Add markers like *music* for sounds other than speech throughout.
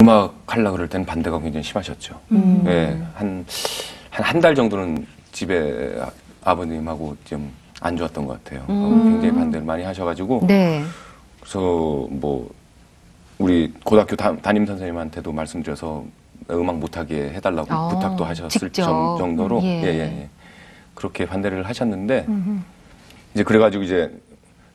음악 하려고 그럴 때는 반대가 굉장히 심하셨죠. 음. 예, 한, 한, 한 달 정도는 집에 아- 아버님하고 좀 안 좋았던 것 같아요. 어, 음. 굉장히 반대를 많이 하셔가지고. 네. 그래서 뭐, 우리 고등학교 담, 담임 선생님한테도 말씀드려서 음악 못하게 해달라고 어, 부탁도 하셨을. 정- 정도로. 예. 예, 예, 예. 그렇게 반대를 하셨는데, 음. 이제 그래가지고 이제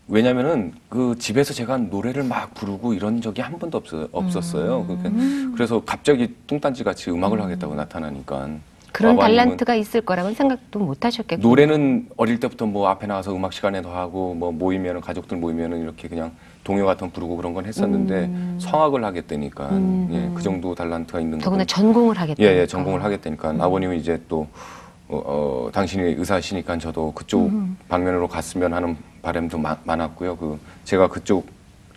왜냐면은 그 집에서 제가 노래를 막 부르고 이런 적이 한 번도 없어, 없었어요. 그러니까 그래서 갑자기 뚱딴지 같이 음악을 하겠다고 나타나니까. 그런 달란트가 있을 거라고는 생각도 못 하셨겠고. 노래는 어릴 때부터 뭐 앞에 나가서 음악 시간에도 하고 뭐 모이면은 가족들 모이면은 이렇게 그냥 동요 같은 거 부르고 그런 건 했었는데 성악을 하겠다니까. 음. 예, 그 정도 달란트가 있는 더구나 거는 전공을 하겠다. 예, 예, 전공을 하겠다니까. 아버님은 이제 또 어, 어, 당신이 의사시니까 저도 그쪽 방면으로 갔으면 하는 바람도 마- 많았고요. 그 제가 그쪽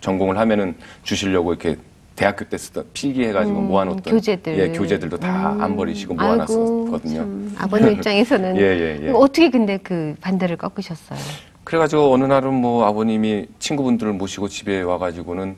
전공을 하면은 주시려고 이렇게 대학교 때 쓰던 필기해가지고 음, 모아놓던 교재들. 예, 교재들도 다안 버리시고 아이고, 모아놨었거든요. 참, 아버님 *laughs* 입장에서는 예, 예, 예. 어떻게 근데 그 반대를 꺾으셨어요? 그래가지고 어느 날은 뭐 아버님이 친구분들을 모시고 집에 와가지고는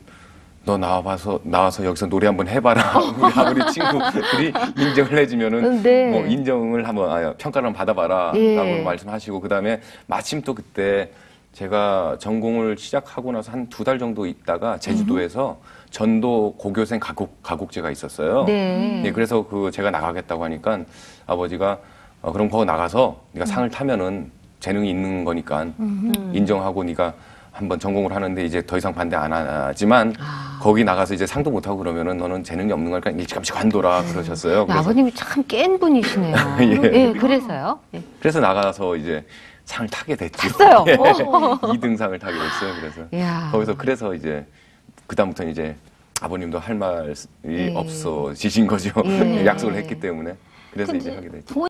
너 나와봐서 나와서 여기서 노래 한번 해봐라 *laughs* 우리 *laughs* 아버리 친구들이 인정을 해주면은 네. 뭐 인정을 한번 아, 평가를 한번 받아봐라라고 예. 말씀하시고 그 다음에 마침 또 그때 제가 전공을 시작하고 나서 한 두 달 정도 있다가 제주도에서 전도 고교생 가곡 가곡제가 있었어요. 네. 예, 그래서 그 제가 나가겠다고 하니까 아버지가 어, 그럼 거기 나가서 네가 상을 타면은 재능이 있는 거니까 인정하고 네가 한번 전공을 하는데 이제 더 이상 반대 안 하지만 아. 거기 나가서 이제 상도 못 하고 그러면은 너는 재능이 없는 거니까 일찌감치 관둬라 그러셨어요. 그래서, 아버님이 참 깬 분이시네요. *laughs* 예. 예, 그래서요. 예. 그래서 나가서 이제 상을 타게 됐죠. 탔어요? *laughs* 예. 어. 2등상을 타게 됐어요. 그래서 이야. 거기서 그래서 이제 그다음부터는 이제 아버님도 할 말이 예. 없어지신 거죠. 예. *laughs* 약속을 했기 때문에. 그래서 이제 하게 됐죠.